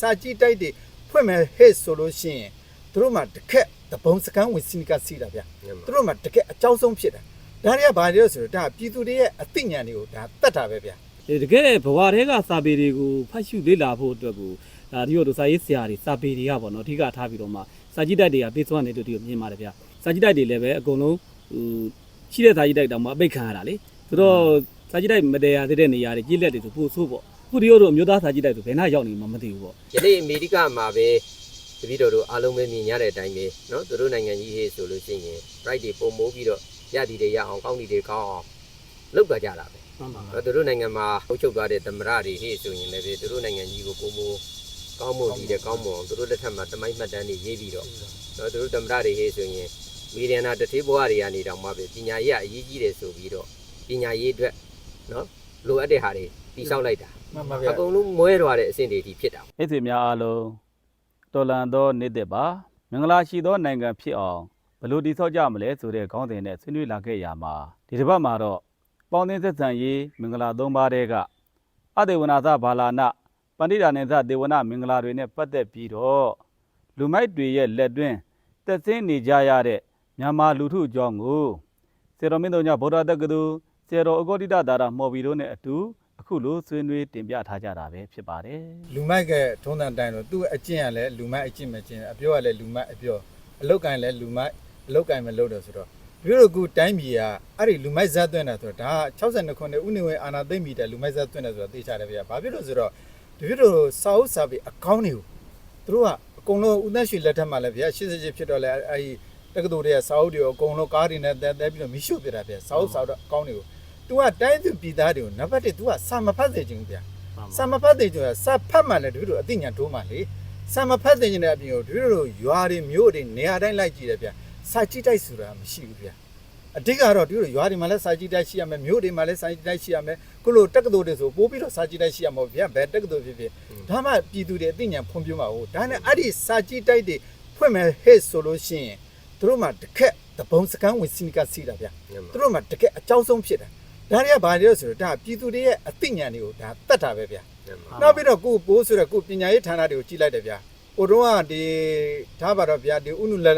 စာကြည့်တိုက်တွေဖွင့်မယ်ဟဲ့ဆိုလို့ရှိရင်သူတို့မှတခက်တပုံစကန်းဝင်စီနီကစီးတာဗျသူတို့မှတကက်အကြောင်းဆုံးဖြစ်တာဒါတွေကဘာတွေလဲဆိုတော့ဒါပြည်သူတွေရဲ့အသိဉာဏ်တွေကိုဒါတတ်တာပဲဗျဒီတကယ်ဘဝတွေကစာပေတွေကိုဖတ်ရှုလေ့လာဖို့အတွက်ကိုဒါဒီလိုတို့စာရေးဆရာတွေစာပေတွေကပေါ့နော်အဓိကထားပြီးတော့မှစာကြည့်တိုက်တွေကပေးစွမ်းနေတို့ဒီကိုမြင်ပါတယ်ဗျာစာကြည့်တိုက်တွေလည်းပဲအကုန်လုံးဟိုရှိတဲ့စာကြည့်တိုက်တောင်မှအပိတ်ခံရတာလေဆိုတော့စာကြည့်တိုက်မတရားသေးတဲ့နေရာတွေကြီးလက်တွေဆိုပို့ဆိုးပေါ့ ခုဒီတို့အမျိုးသားစာကြည့်တိုက်ဆိုဘယ်နှရောက်နေမှမသိဘူးပေါ့ ယနေ့အမေရိကမှာပဲတပည့်တော်တို့အားလုံးပဲမြင်ရတဲ့အတိုင်းပဲเนาะသူတို့နိုင်ငံကြီးဟေးဆိုလို့ရှိရင် right တွေပုံမိုးပြီးတော့ရည်တည်တွေရအောင်ကောင်းတည်တွေကောင်းအောင်လုပ်ကြကြတာပဲ မှန်ပါ အဲ့သူတို့နိုင်ငံမှာအုပ်ချုပ်သွားတဲ့သမရတွေဟေးဆိုရင်လည်းပဲသူတို့နိုင်ငံကြီးကိုပုံမိုးကောင်းမွန်တည်တဲ့ကောင်းမွန်အောင်သူတို့လက်ထက်မှာတမိုင်းမှတ်တမ်းတွေရေးပြီးတော့เนาะသူတို့သမရတွေဟေးဆိုရင်မီဒီယာနာတတိဘဝတွေကနေတောင်မှပဲပညာရေးအရေးကြီးတယ်ဆိုပြီးတော့ပညာရေးအတွက်เนาะလိုအပ်တဲ့ဟာတွေ တိဆောက်လိုက်တာမှန်ပါဗျအကုန်လုံးမွဲသွားတဲ့အဆင့်တွေဒီဖြစ်တာအိတ်ဆွေများအားလုံးတော်လန်သောနေ့သက်ပါမင်္ဂလာရှိသောနိုင်ငံဖြစ်အောင်ဘယ်လို့တည်ဆောက်ကြမလဲဆိုတဲ့ခေါင်းစဉ်နဲ့ဆွေးနွေးလာခဲ့ရမှာဒီတစ်ပတ်မှာတော့ပေါင်းသင်းဆက်ဆံရေးမင်္ဂလာသုံးပါးတဲကအတေဝနာသဘာလာနပန္တိတာနေသဒေဝနာမင်္ဂလာတွေနဲ့ပတ်သက်ပြီးတော့လူမိုက်တွေရဲ့လက်တွင်းသက်သင်းနေကြရတဲ့မြန်မာလူထုအကြောင်းကိုစေတော်မင်းတို့ညဗုဒ္ဓတက္ကသိုလ်စေတော်အဂေါတိတဒါရမော်ဘီတို့နဲ့အတူ အခုလိုဆွေးနွေးတင်ပြထားကြတာပဲဖြစ်ပါတယ်လူမိုက်ကထုံးတန်တိုင်းတော့သူ့အကျင့်ကလည်းလူမိုက်အကျင့်မကျင့်အပြောကလည်းလူမိုက်အပြောအလောက်ကင်လည်းလူမိုက်အလောက်ကင်မလုပ်တော့ဆိုတော့ဒီလိုကူတိုင်းပြည်ကအဲ့ဒီလူမိုက်ဇက်သွင်းတာဆိုတော့ဒါ62ခုနှစ်ဥနေဝင်အာနာသိမ့်မိတဲ့လူမိုက်ဇက်သွင်းတယ်ဆိုတော့သိချတယ်ဗျာဘာဖြစ်လို့ဆိုတော့ဒီလိုစာအုပ်စာပေအကောင်းတွေကိုသူတို့ကအကုန်လုံးဦးသက်ရွှေလက်ထက်မှာလည်းဗျာ88ဖြစ်တော့လဲအဲ့ဒီတက္ကသိုလ်တွေကစာအုပ်တွေကိုအကုန်လုံးကားတွေနဲ့တဲတဲပြီးတော့မိရှုပြတာဗျာစာအုပ်စာအုပ်အကောင်းတွေကို तू ကတိုင်းသူပြည်သားတွေကိုနံပါတ်1 तू ကစာမဖတ်စေချင်ဘူးဗျာစာမဖတ်တဲ့ကျတော့စာဖတ်မှလည်းတပည့်တို့အသိဉာဏ်တိုးမှလေစာမဖတ်တဲ့ကျတဲ့အပြင်ကိုတပည့်တို့ရွာတွေမြို့တွေနေရာတိုင်းလိုက်ကြည့်တယ်ဗျစာကြည့်တိုက်ဆိုတာမရှိဘူးဗျအဓိကတော့တပည့်တို့ရွာတွေမှာလည်းစာကြည့်တိုက်ရှိရမယ်မြို့တွေမှာလည်းစာကြည့်တိုက်ရှိရမယ်ခုလိုတက္ကသိုလ်တွေဆိုပို့ပြီးတော့စာကြည့်တိုက်ရှိရမှာဗျဘယ်တက္ကသိုလ်ဖြစ်ဖြစ်ဒါမှပြည်သူတွေအသိဉာဏ်ဖွံ့ဖြိုးမှာဟုတ်ဒါနဲ့အဲ့ဒီစာကြည့်တိုက်တွေဖွင့်မယ်ဟဲ့ဆိုလို့ရှိရင်သူတို့မှတခက်တပုံစကန်းဝင်စီနီကစီးတာဗျသူတို့မှတကက်အကြောင်းဆုံးဖြစ်တာ ဒါတွေကဘာတွေလဲဆိုတော့ဒါပြည်သူတွေရဲ့အသိဉာဏ်တွေကိုဒါတတ်တာပဲဗျနောက်ပြီးတော့ကိုပိုးဆိုတော့ကိုပညာရေးဌာနတွေကိုကြီးလိုက်တယ်ဗျာ။ဟိုတုန်းကဒီထားပါတော့ဗျာဒီဥနုလက်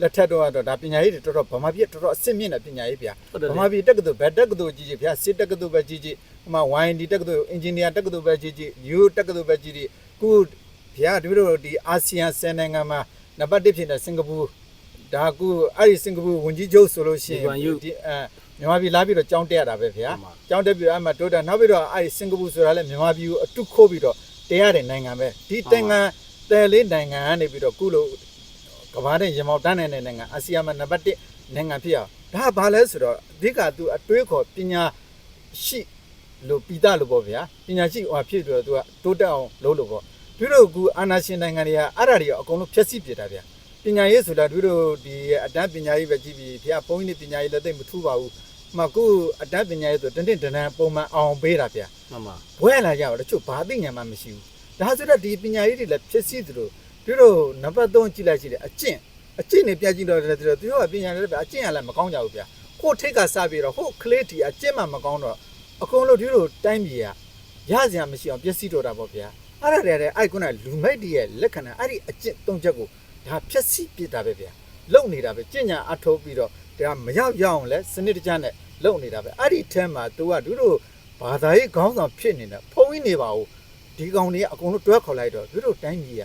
လက်ထက်တော့ကတော့ဒါပညာရေးတွေတော်တော်ဗမာပြည်တော်တော်အဆင့်မြင့်တဲ့ပညာရေးဗျာဟုတ်တယ်။လေဗမာပြည်တက္ကသိုလ်ဘယ်တက္ကသိုလ်ကြီးကြီးဗျာစစ်တက္ကသိုလ်ပဲကြီးကြီးဟိုမှာ YND တက္ကသိုလ်အင်ဂျင်နီယာတက္ကသိုလ်ပဲကြီးကြီးယူတက္ကသိုလ်ပဲကြီးကြီးခုဗျာတို့တို့ဒီအာဆီယံဆယ်နိုင်ငံမှာနံပါတ်1ဖြစ်တဲ့စင်ကာပူဒါကူအဲ့ဒီစင်ကာပူဝန်ကြီးချုပ်ဆိုလို့ရှိရင်ဒီဝန်ယူဒီအဲ မြန်မာပြည်လာပြီးတော့ကြောင်းတက်ရတာပဲဗျာမှန်ပါကျောင်းတက်ပြီးတော့အဲ့မှာတိုးတာနောက်ပြီးတော့အဲ့ဒီစင်ကာပူဆိုတာလည်းမြန်မာပြည်ကိုအတုခိုးပြီးတော့တရားတဲ့နိုင်ငံပဲဒီနိုင်ငံတယ်လေးနိုင်ငံကနေပြီးတော့ခုလိုကမ္ဘာတဲ့ရမောက်တန်းနေတဲ့နိုင်ငံအာဆီယံမှာနံပါတ်1နိုင်ငံဖြစ်အောင်ဒါကဘာလဲဆိုတော့အဓိကသူအတွေးခေါ်ပညာရှိလို့ပိတလို့ပေါ့ဗျာပညာရှိဟိုဖြစ်ပြီးတော့သူကတိုးတက်အောင်လုပ်လို့ပေါ့သူတို့ကအာနာရှင်နိုင်ငံတွေကအဲ့ဒါတွေကအကုန်လုံးဖျက်ဆီးပြတာဗျာပညာရေးဆိုတာသူတို့ဒီအတန်းပညာရေးပဲကြည့်ပြီးဗျာဘုန်းကြီးတွေပညာရေးလည်းသိပ်မထူးပါဘူး မကူအတတ်ပညာရေးဆိုတနေ့တန်းတန်းပုံမှန်အောင်ပေးတာဗျာမှန်ပါဘွဲလာကြတော့တချို့ဘာသိညာမှမရှိဘူးဒါဆိုတော့ဒီပညာရေးတွေလည်းဖြစ်စီသလိုသူတို့နံပါတ်3ကြည့်လိုက်ရှိတယ်အကျင့်အကျင့်တွေပြကြည့်တော့တယ်သူတို့သူတို့ကပညာရေးလည်းပဲအကျင့်ကလည်းမကောင်းကြဘူးဗျာကိုထိတ်ကစပြီးတော့ဟိုကလေးတီအကျင့်မှမကောင်းတော့အကုန်လုံးသူတို့တိုင်းပြည်ကရစရာမရှိအောင်ပျက်စီးတော့တာပေါ့ဗျာအဲ့ဒါတည်းအဲ့ကုနလူမိုက်တွေရဲ့လက္ခဏာအဲ့ဒီအကျင့်သုံးချက်ကိုဒါဖြက်စီးပြစ်တာပဲဗျာလုံနေတာပဲကျင့်ညာအထောပြီးတော့ ဒါမရောက်ရအောင်လဲစနစ်တကျနဲ့လုံနေတာပဲအဲ့ဒီထဲမှာ तू ကတို့တို့ဘာသာရေးခေါင်းဆောင်ဖြစ်နေတာဖုံးကြီးနေပါဦးဒီကောင်တွေကအကုန်လုံးတွဲခေါ်လိုက်တော့တို့တို့တိုင်းပြည်က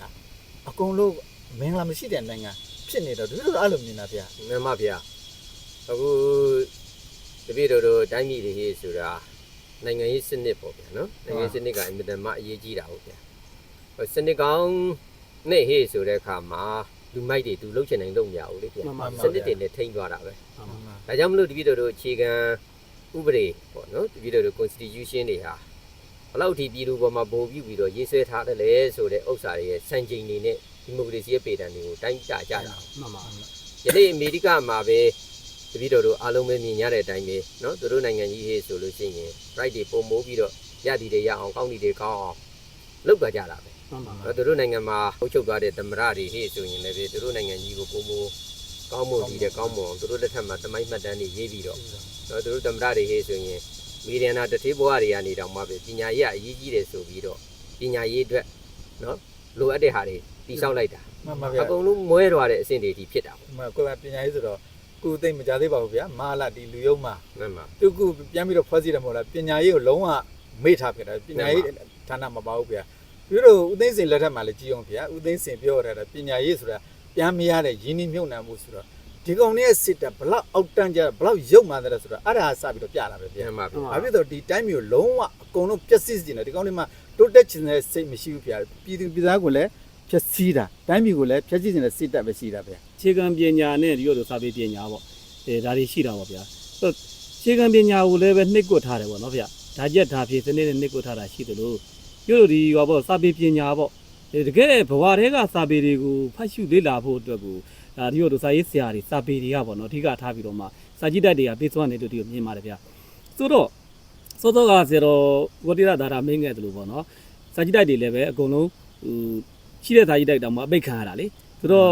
အကုန်လုံးမင်္ဂလာမရှိတဲ့နိုင်ငံဖြစ်နေတော့တို့တို့အဲ့လိုမြင်တာဗျာမှန်ပါဗျာအခုတပည့်တော်တို့တိုင်းပြည်တွေဟေးဆိုတာနိုင်ငံရေးစနစ်ပေါ့ဗျာနော်နိုင်ငံရေးစနစ်ကအင်မတန်မှအရေးကြီးတာဟုတ်ဗျာဟိုစနစ်ကောင်းနဲ့ဟေးဆိုတဲ့အခါမှာ လူမိုက်တွေသူလှုပ်ချင်နိုင်လုပ်မရဘူးလေဗျာ မှန်ပါ စနစ်တွေနဲ့ထိန်းသွားတာပဲ မှန်ပါ ဒါကြောင့်မလို့တပည့်တော်တို့အခြေခံဥပဒေပေါ့နော်တပည့်တော်တို့ constitution တွေဟာဘယ်လောက်ထိပြည်သူပေါ်မှာပုံပြုပြီးတော့ရေးဆွဲထားတယ်လဲဆိုတဲ့ဥစ္စာတွေရဲ့စံချိန်တွေနဲ့ဒီမိုကရေစီရဲ့ပေတံတွေကိုတိုင်းကြကြတာ မှန်ပါ ယနေ့အမေရိကမှာပဲတပည့်တော်တို့အားလုံးပဲမြင်ရတဲ့အတိုင်းပဲเนาะသူတို့နိုင်ငံကြီးဟေးဆိုလို့ရှိရင် right တွေပုံမိုးပြီးတော့ရည်တည်တွေရအောင်ကောင်းတည်တွေကောင်းအောင်လုပ်ကြကြတာပဲ မှန်ပါ เนาะ သူတို့နိုင်ငံမှာဟုတ်ချုပ်သွားတဲ့သမရတွေဟေ့ဆိုရင်လည်းသူတို့နိုင်ငံကြီးကိုပုံပုံကောင်းမွန်ပြီးတဲ့ကောင်းမွန်သူတို့လက်ထက်မှာတမိုင်းမှတ်တမ်းတွေရေးပြီးတော့သူတို့သမရတွေဟေ့ဆိုရင်မီဒီယနာတတိဘဝတွေကနေတော့မှပဲပညာရေးကအရေးကြီးတယ်ဆိုပြီးတော့ပညာရေးအတွက်နော်လိုအပ်တဲ့ဟာတွေတိဆောက်လိုက်တာမှန်ပါဗျာအကုန်လုံးမွဲသွားတဲ့အဆင့်တွေဒီဖြစ်တာပေါ့မှန်ကိုယ်ကပညာရေးဆိုတော့ကူသိမ့်မကြသေးပါဘူးဗျာမာလာဒီလူယုံမှာမှန်ပါသူကပြန်ပြီးတော့ဖွဲ့စည်းတယ်မဟုတ်လားပညာရေးကိုလုံးဝမေ့ထားဖြစ်တာပညာရေးဌာနမပါဘူးဗျာ ပြီးတော့ဦးသိန်းစင်လက်ထက်မှာလည်းကြည်အောင်ဗျာဦးသိန်းစင်ပြောရတာပညာရေးဆိုတာပြန်မရတဲ့ရင်းနှီးမြုပ်နှံမှုဆိုတော့ဒီကောင်လေးရဲ့စစ်တပ်ဘလောက်အောက်တန်းကြဘလောက်ရုပ်မှန်တယ်ဆိုတော့အဲ့ဒါစပြီးတော့ပြလာပဲဗျာမှန်ပါဗျာဘာဖြစ်တော့ဒီတိုင်းမျိုးလုံးဝအကုန်လုံးပျက်စီးနေတယ်ဒီကောင်လေးမှာတိုးတက်ချင်တဲ့စိတ်မရှိဘူးဗျာပြည်သူပြည်သားကိုလည်းဖျက်ဆီးတာတိုင်းပြည်ကိုလည်းဖျက်ဆီးနေတဲ့စိတ်တက်ပဲရှိတာဗျာခြေကံပညာနဲ့ဒီလိုလိုစာပေပညာပေါ့အဲဒါတွေရှိတာပေါ့ဗျာဆိုတော့ခြေကံပညာကိုလည်းပဲနှိပ်ကွက်ထားတယ်ပေါ့နော်ဗျာဒါကြက်ဒါဖြေစနစ်နဲ့နှိပ်ကွက်ထားတာရှိသလို ပြုလို့ဒီဟောပေါ့စာပေပညာပေါ့အဲတကယ်ဘဝတွေကစာပေတွေကိုဖတ်ရှုလေ့လာဖို့အတွက်ကိုဒါဒီလိုလိုစာရေးဆရာတွေစာပေတွေကပေါ့နော်အဓိကထားပြီးတော့မှစာကြည့်တတ်တွေကပေးစွမ်းနေလို့ဒီကိုမြင်ပါတယ်ဗျာဆိုတော့စောစောကဆရာတော်ဝတိရဒါတာမင်းငယ်တယ်လို့ပေါ့နော်စာကြည့်တတ်တွေလည်းပဲအကုန်လုံးဟိုရှိတဲ့စာကြည့်တတ်တောင်မှအပိတ်ခံရတာလေဆိုတော့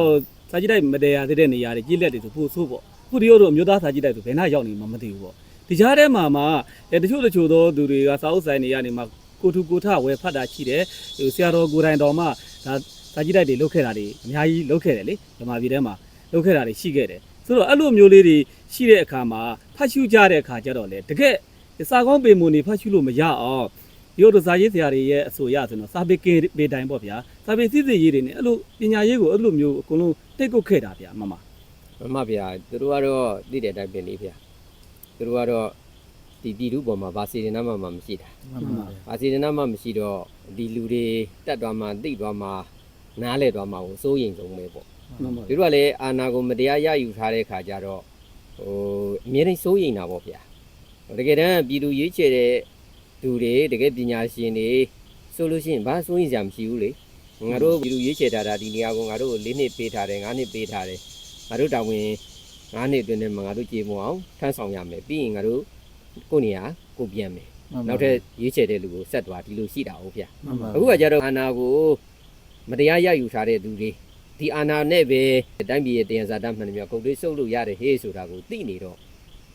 စာကြည့်တိုက်မတရားသေးတဲ့နေရာတွေကြီးလက်တွေဆိုပို့ဆိုးပေါ့ခုဒီရောတို့အမျိုးသားစာကြည့်တိုက်ဆိုဘယ်နှရောက်နေမှမသိဘူးပေါ့ဒီကြားထဲမှာမှအဲတချို့တချို့သောသူတွေကစာအုပ်ဆိုင်တွေကနေမှ ကိုထုကိုထဝယ်ဖတ်တာရှိတယ်ဟိုဆရာတော်ကိုယ်တိုင်တော်မှဒါစာကြည့်တိုက်တွေလုပ်ခဲ့တာတွေအများကြီးလုပ်ခဲ့တယ်လေဓမ္မပြည်ထဲမှာလုပ်ခဲ့တာတွေရှိခဲ့တယ်ဆိုတော့အဲ့လိုမျိုးလေးတွေရှိတဲ့အခါမှာဖတ်ရှုကြတဲ့အခါကျတော့လေတကယ်စာကောင်းပေမွန်နေဖတ်ရှုလို့မရအောင်ဒီလိုစာရေးဆရာတွေရဲ့အဆိုအရဆိုတော့စာပေကေပေတိုင်ပေါ့ဗျာစာပေစစ်စစ်ရေးတွေနဲ့အဲ့လိုပညာရေးကိုအဲ့လိုမျိုးအကုန်လုံးတိတ်ကုတ်ခဲ့တာဗျာမမမှန်ပါဗျာသူတို့ကတော့သိတဲ့အတိုင်းပဲလေဗျာသူတို့ကတော့ ဒီပြည်သူပေါ်မှာဗာစီရင်နာမှမှမရှိတာမှန်ပါဗျာဗာစီရင်နာမှမရှိတော့ဒီလူတွေတက်သွားမှသိသွားမှနားလဲသွားမှကိုစိုးရင်ဆုံးပဲပေါ့မှန်ပါသူတို့ကလည်းအာနာကိုမတရားရယူထားတဲ့ခါကျတော့ဟိုအမြဲတမ်းစိုးရင်တာပေါ့ဗျာတကယ်တမ်းပြည်သူရွေးချယ်တဲ့သူတွေတကယ်ပညာရှင်တွေဆိုလို့ရှိရင်ဘာစိုးရင်စရာမရှိဘူးလေငါတို့ပြည်သူရွေးချယ်ထားတာဒီနေရာကိုငါတို့၄နှစ်ပေးထားတယ်၅နှစ်ပေးထားတယ်ငါတို့တာဝန်၅နှစ်အတွင်းထဲမှာငါတို့ကြည်မအောင်ထမ်းဆောင်ရမယ်ပြီးရင်ငါတို့ ကိုယ့်နေရာကိုပြန်မယ်နောက်ထပ်ရွေးချယ်တဲ့လူကိုဆက်သွားဒီလိုရှိတာဟုတ်ဗျာမှန်ပါအခုကကြတော့အာနာကိုမတရားရယူထားတဲ့သူတွေဒီအာနာနဲ့ပဲတိုင်းပြည်ရဲ့တရားစာတမ်းမှန်တယ်မြောက်ကုန်တွေစုပ်လို့ရတယ်ဟေးဆိုတာကိုသိနေတော့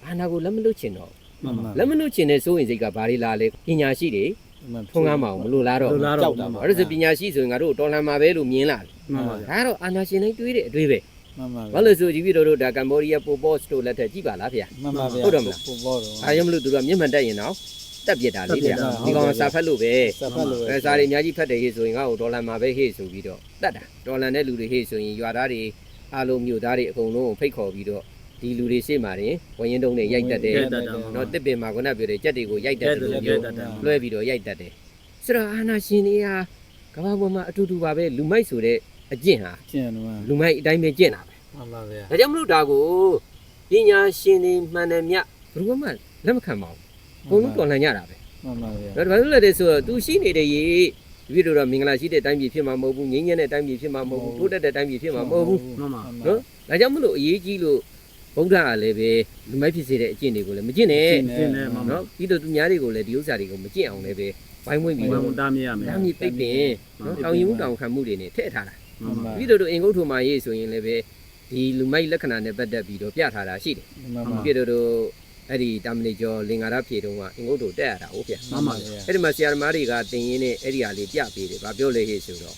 အာနာကိုလက်မလွတ်ချင်တော့မှန်ပါလက်မလွတ်ချင်တဲ့စိုးရင်စိတ်ကဘာတွေလာလဲပညာရှိတွေထွန်းကားမအောင်မလို့လားတော့လိုလားတော့ကြောက်တာပါအဲ့ဒါဆိုပညာရှိဆိုရင်ငါတို့တော်လှန်မှာပဲလို့မြင်လာတယ်မှန်ပါဒါကတော့အာနာရှင်တိုင်းတွေးတဲ့အတွေ့ပဲ မှန်ပါဘာလို့လဲဆိုကြည့်ပြီးတော့တို့ဒါကမ္ဘောဒီးယားပိုပေါ့စ်တို့လက်ထက်ကြည့်ပါလားဗျာမှန်ပါဗျာဟုတ်တယ်မလားပို့ပေါ်တော့အားရမလို့သူတို့ကမျက်မှန်တက်ရင်တော့တက်ပြစ်တာလေဗျာတက်ပြစ်တာဒီကောင်ကစာဖက်လို့ပဲစဖတ်လို့အဲစားတွေအများကြီးဖတ်တယ်ဟေ့ဆိုရင်ငါ့ကိုဒေါ်လာမှာပဲဟေ့ဆိုပြီးတော့တတ်တာဒေါ်လာနဲ့လူတွေဟေ့ဆိုရင်ရွာသားတွေအားလုံးမြို့သားတွေအကုန်လုံးကိုဖိတ်ခေါ်ပြီးတော့ဒီလူတွေရှေ့မှာရင်ဝရင်တုံးနဲ့ရိုက်တတ်တယ်နော်တစ်ပင်မှာခုနပြောတဲ့ကြက်တွေကိုရိုက်တတ်တယ်လို့ပြောလွှဲပြီးတော့ရိုက်တတ်တယ်ဆိုတော့အာနာရှင်တွေကကမ္ဘာပေါ်မှာအတူတူပါပဲလူမိုက်ဆိုတဲ့ အကျင့်ဟာကျင်တော့လူမိုက်အတိုင်းပဲကျင့်တာပဲမှန်ပါဗျာဒါကြောင့်မလို့ဒါကိုပညာရှင်တွေမှန်တယ်မြတ်ဘယ်သူမှလက်မခံပါဘူးအကုန်လုံးတော်လှန်ကြတာပဲမှန်ပါဗျာဒါဘာလို့လဲတဲ့ဆိုတော့ तू ရှိနေတဲ့ရေဒီပြည်တော့မင်္ဂလာရှိတဲ့တိုင်းပြည်ဖြစ်မှာမဟုတ်ဘူးငြိမ်းချမ်းတဲ့တိုင်းပြည်ဖြစ်မှာမဟုတ်ဘူးတိုးတက်တဲ့တိုင်းပြည်ဖြစ်မှာမဟုတ်ဘူးမှန်ပါနော်ဒါကြောင့်မလို့အရေးကြီးလို့ဗုဒ္ဓကလည်းပဲလူမိုက်ဖြစ်စေတဲ့အကျင့်တွေကိုလည်းမကျင့်နဲ့ကျင်းနေမှန်ပါနော်ပြီးတော့သူများတွေကိုလည်းဒီဥစ္စာတွေကိုမကျင့်အောင်လည်းပဲဝိုင်းဝန်းပြီးဘယ်တော့မှာတားမြရမယ်နာမည်ပိတ်ပင်နော်တောင်ရင်မှုတောင်ခံမှုတွေနဲ့ထည့်ထားတာမှန် ပါပြီးတော့တို့အင်္ဂုတ္ထုမာရေးဆိုရင်လည်းပဲဒီလူမိုက်လက္ခဏာနဲ့ပတ်သက်ပြီးတော့ပြထားတာရှိတယ်မှန်ပါပြီးတော့တို့အဲ့ဒီတာမဏိကျော်လင်္ကာရဖြေတုံးကအင်္ဂုတ္ထုတက်ရတာဟုတ်ဗျာမှန်ပါအဲ့ဒီမှာဆရာသမားတွေကတင်ရင်းနဲ့အဲ့ဒီဟာလေးပြပေးတယ်။ဘာပြောလဲဟေ့ဆိုတော့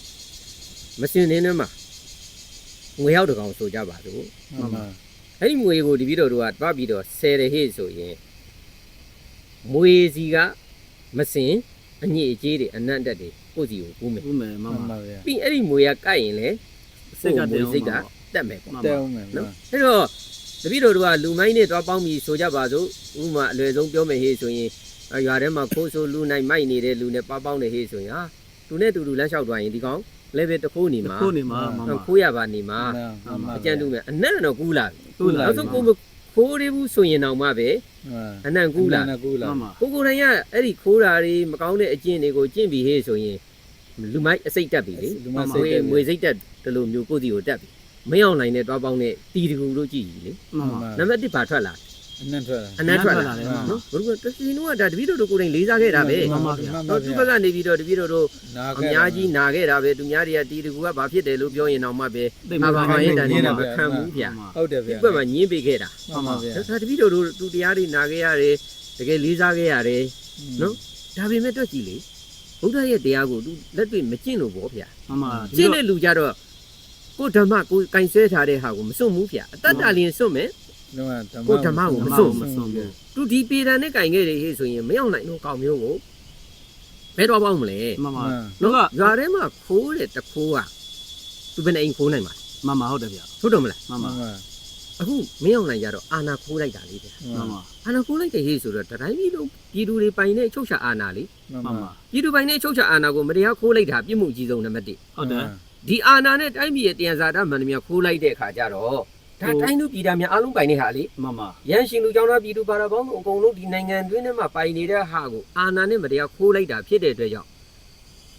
မစင်နေနဲ့မှာငွေရောက်တကောင်ဆိုကြပါစို့မှန်ပါ။အဲ့ဒီငွေကိုဒီပြီးတော့တို့ကတွားပြီးတော့ဆယ်တယ်ဟေ့ဆိုရင်မွေစီကမစင် အညစ်အကြေးတွေအနံ့တက်တွေကိုယ့်စီကိုကူးမယ်ဦးမယ်မှမှန်န်ပါပါဗျာ။ပြီးအဲ့ဒီမွေကကိုက်ရင်လေစိတ်ကတည်းမွေစိတ်ကတက်မယ်ပေါ့တဲအောင်မယ်နော်။အဲ့တော့တပည့်တော်တို့ကလူမိုင်းနဲ့တွားပေါင်းပြီးဆိုကြပါစို့ဥပမာအလွယ်ဆုံးပြောမယ်ဟေ့ဆိုရင်အရွာထဲမှာခိုးဆိုးလူနိုင်မိုက်နေတဲ့လူနဲ့ပါပေါင်းနေဟေ့ဆိုရင်ဟာသူနဲ့တူတူလမ်းလျှောက်သွားရင်ဒီကောင်လည်းပဲတစ်ခိုးနေမှာခုနေမှာမှန်ပါခိုးရပါနေမှာမှန်ပါအကြံတူမယ်အနံ့တော့ကူးလာပြီသူ့လာနောက်ဆုံးကိုမ ခိုးရဘူးဆိုရင်တော့မှပဲအနံ့ကူးလာကူးလာမှန်ပါကိုကိုယ်တိုင်ကအဲ့ဒီခိုးတာတွေမကောင်းတဲ့အကျင့်တွေကိုကျင့်ပြီးဟေ့ဆိုရင်လူမိုက်အစိတ်တက်ပြီလေလူမမွေစိတ်မွေစိတ်တက်တလို့မျိုးကိုယ့်စီကိုတက်ပြီမင်းအောင်နိုင်နဲ့တွားပေါင်းတဲ့တီတကူတို့ကြည့်ကြီးလေမှန်ပါနံပါတ်1ပါထွက်လာ အနံ့ထွက်လာအနံ့ထွက်လာတယ်မှန်ပါနော်ဘုရားတစီနုကဒါတပည့်တော်တို့ကိုယ်တိုင်လေးစားခဲ့တာပဲမှန်ပါဗျာတော့သူဘက်ကနေပြီးတော့တပည့်တော်တို့နာအများကြီးနာခဲ့တာပဲသူများတွေကတီတကူကဘာဖြစ်တယ်လို့ပြောရင်တော့မှပဲသိအာဘာမရဲ့တန်ညနေင်းတာမပဲခံဘူးဗျာဟုတ်တယ်ဒီဗျာဘက်မှာညင်းပေးခဲ့တာမှန်ပါဗျာဒါတပည့်တော်တို့သူတရားတွေနာခဲ့ရတယ်တကယ်လေးစားခဲ့ရတယ်နော်ဒါပေမဲ့တွက်ကြည့်လေဘုရားရဲ့တရားကိုသူလက်တွေ့မကျင့်လို့ပေါ့ဗျာမမှန်ပါကျင့်တဲ့လူကြတော့ကိုယ်ဓမ္မကိုယ်ကင်ဆဲထားတဲ့ဟာကိုမစွန့်ဘူးဗျအတ္တတလင်းစွန့်မယ် လုံးဝကိုယ်ဓမ္မကိုမစွန့်မစွန့်ဘူးသူဒီပေတံနဲ့ကင်ခဲ့တယ်ဟေ့ဆိုရင်မရောက်နိုင်တော့ကောင်းမျိုးကိုဘယ်တော့ပေါက်မလဲမှန်ပါနော်ကရွာထဲမှာခိုးတဲ့တခိုးကသူဘယ်နဲ့အိမ်ခိုးနိုင်မှာလဲမှန်ပါဟုတ်တယ်ဗျဟုတ်တော့မလားမှန်ပါအခုမရောက်နိုင်ကြတော့အာနာခိုးလိုက်တာလေဗျမှန်ပါအာနာခိုးလိုက်တဲ့ဟေ့ဆိုတော့တတိုင်းပြည်လုံးပြည်သူတွေပိုင်တဲ့အချုပ်ချာအာနာလေမှန်ပါပြည်သူပိုင်တဲ့အချုပ်ချာအာနာကိုမတရားခိုးလိုက်တာပြစ်မှုအကြီးဆုံးနံပါတ်1ဟုတ်တယ်ဒီအာနာနဲ့တိုင်းပြည်ရဲ့တရားစာတမန်များခိုးလိုက်တဲ့အခါကျတော့ ဒါတိုင်းသူပြည်သားများအားလုံးပိုင်နေဟာလေမှန်ပါရန်ရှင်လူကြောင့်သားပြည်သူပါရပေါင်းတို့အကုန်လုံးဒီနိုင်ငံတွင်းထဲမှာပိုင်နေတဲ့ဟာကိုအာနာနဲ့မတရားခိုးလိုက်တာဖြစ်တဲ့အတွက်ကြောင့်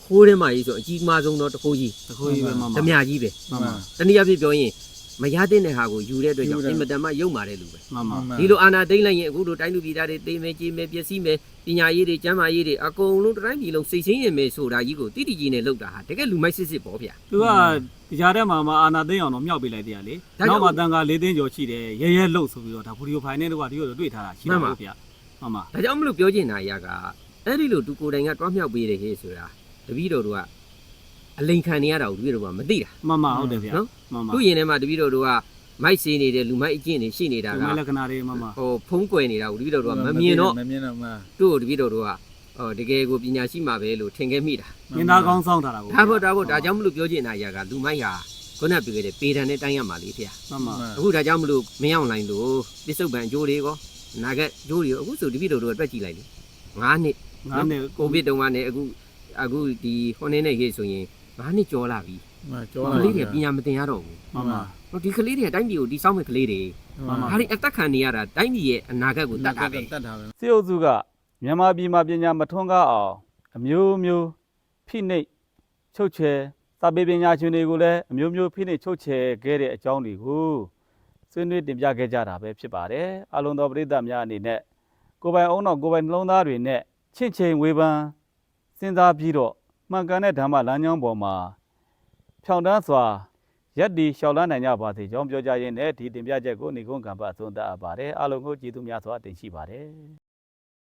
ခိုးထဲမှာကြီးဆိုအကြီးမားဆုံးတော့တခိုးကြီးတခုကြီးပဲမှန်ဓပါမြကြီးပဲမှန်ပါတနည်းအားဖြင့်ပြောရင် မရတဲ့တဲ့ဟာကိုယူတဲ့အတွက်ကြောင့်အင်မတန်မှယုံမာတဲ့လူပဲမှန်ပါဒီလိုအာနာသိမ့်လိုက်ရင်အခုလိုတိုင်းလူပြည်သားတွေသိမ်းမယ်ကြီးမယ်ပျက်စီးမယ်ပညာရေးတွေကျန်းမာရေးတွေအကုန်လုံးတိုင်းပြည်လုံးစိတ်ဆင်းရဲမယ်ဆိုတာကြီးကိုတိတိကျကျနဲ့လုပ်တာဟာတကယ်လူမိုက်စစ်စစ်ပေါ့ဗျာသူကဒီကြားထဲမှာမအာနာသိန်းအောင်တော့မြောက်ပေးလိုက်တရားလေဒါကြောင့်နောက်မှတန်ခါ၄သိန်းကျော်ရှိတယ်ရဲရဲလှုပ်ဆိုပြီးတော့ဒါဗီဒီယိုဖိုင်နဲ့တော့ဒီလိုတွေ့ထားတာရှိတယ်ဟုတ်ဗျမှန်ပါဒါကြောင့်မလို့ပြောချင်တာအရာကအဲ့ဒီလိုသူကိုယ်တိုင်ကတွားမြောက်ပေးတယ်ဟေ့ဆိုတာတပည့်တော်တို့က အလိန်ခံနေရတာကိုတပည့်တော်ကမသိတာမှန်ပါဟုတ်တယ်ဗျနော်မှန်ပါသူ့ရင်ထဲမှာတပည့်တော်တို့ကမိုက်စေးနေတဲ့လူမိုက်အကျင့်တွေရှိနေတာဒီကမဲ့လက္ခဏာတွေမှန်ပါဟိုဖုံးကွယ်နေတာကိုတပည့်တော်တို့ကမမြင်တော့မမြင်တော့မှသူ့ကိုတပည့်တော်တို့ကဟောတကယ်ကိုပညာရှိမှာပဲလို့ထင်ခဲ့မိတာမြင်သားကောင်းဆောင်ထားတာကိုဒါဖို့ဒါဖို့ဒါကြောင့်မလို့ပြောချင်တာအရာကလူမိုက်ဟာခုနပြောခဲ့တဲ့ပေတံနဲ့တိုင်းရမှာလေဖေ။မှန်ပါအခုဒါကြောင့်မလို့မင်းအောင်လိုင်းလို့ပစ္စုပန်အကျိုးတွေကောနာဂတ်အကျိုးတွေရောအခုဆိုတပည့်တော်တို့ကတွက်ကြည့်လိုက်လေ9နှစ်ငါနဲ့ကိုဗစ်တုန်းကနေအခုအခုဒီဟိုနေနေရေးဆိုရင် 9နှစ်ကျော်လာပြီကျော်ကလေးတွေပညာမသင်ရတော့ဘူးမှန်ပါ ဟိုဒီကလေးတွေအတိုင်းပြည်ကိုဒီစောင်းမဲ့ကလေးတွေမှန်ပါ ဒါတွေအသက်ခံနေရတာတိုင်းပြည်ရဲ့အနာဂတ်ကိုတတ်တာပဲ တတ်တာပဲ စစ်အုပ်စုကမြန်မာပြည်မှာပညာမထွန်းကားအောင်အမျိုးမျိုးဖိနှိပ်ချုပ်ချယ်စာပေပညာရှင်တွေကိုလည်းအမျိုးမျိုးဖိနှိပ်ချုပ်ချယ်ခဲ့တဲ့အကြောင်းတွေကိုဆွေးနွေးတင်ပြခဲ့ကြတာပဲဖြစ်ပါတယ်အလုံးတော်ပရိသတ်များအနေနဲ့ကိုယ်ပိုင်အုံနောက်ကိုယ်ပိုင်နှလုံးသားတွေနဲ့ချင့်ချိန်ဝေဖန်စဉ်းစားပြီးတော့ မှန်ကန်တဲ့ဓမ္မလမ်းကြောင်းပေါ်မှာဖြောင့်တန်းစွာရက်ဒီလျှောက်လန်းနိုင်ကြပါစေကြောင်းပြောကြရင်းနဲ့ဒီတင်ပြချက်ကိုနေကုန်းကံပတ်အဆုံးသတ်အပ်ပါတယ်အလုံးကိုကျေးဇူးများစွာတင်ရှိပါတယ်